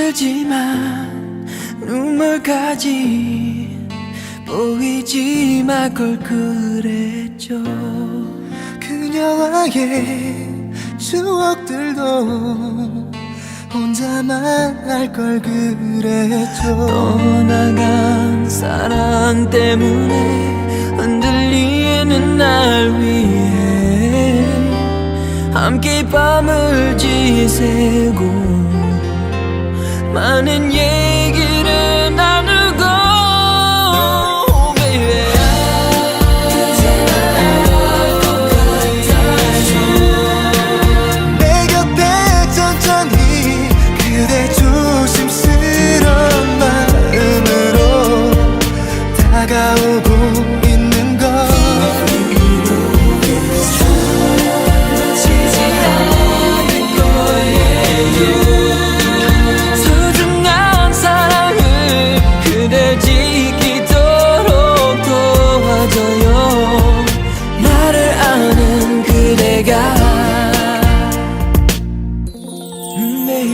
힘들지만 눈물까지 보이지 말걸 그랬죠. 그녀와의 추억들도 혼자만 알 걸 그랬죠. 떠나간 사랑 때문에 흔들리는 날 위해 함께 밤을 지새고 만은 예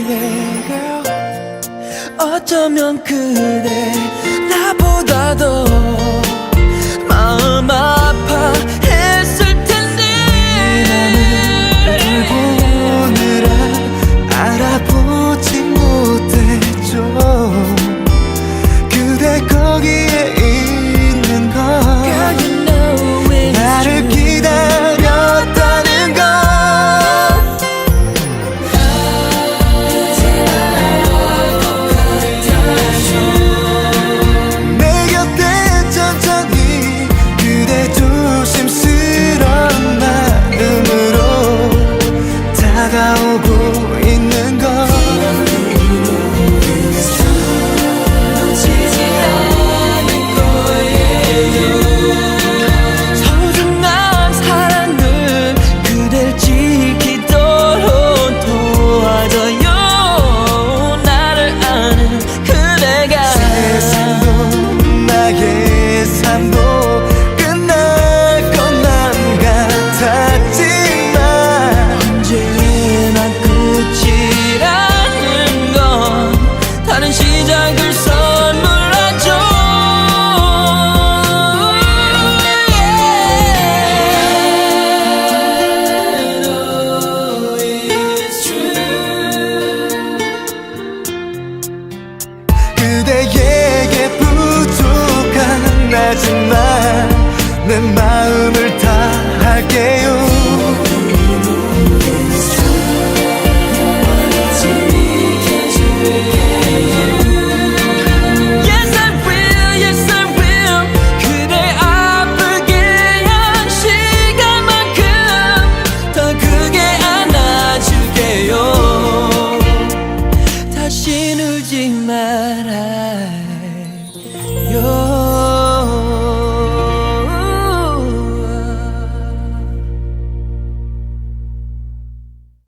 baby 어쩌면 그대 나보다도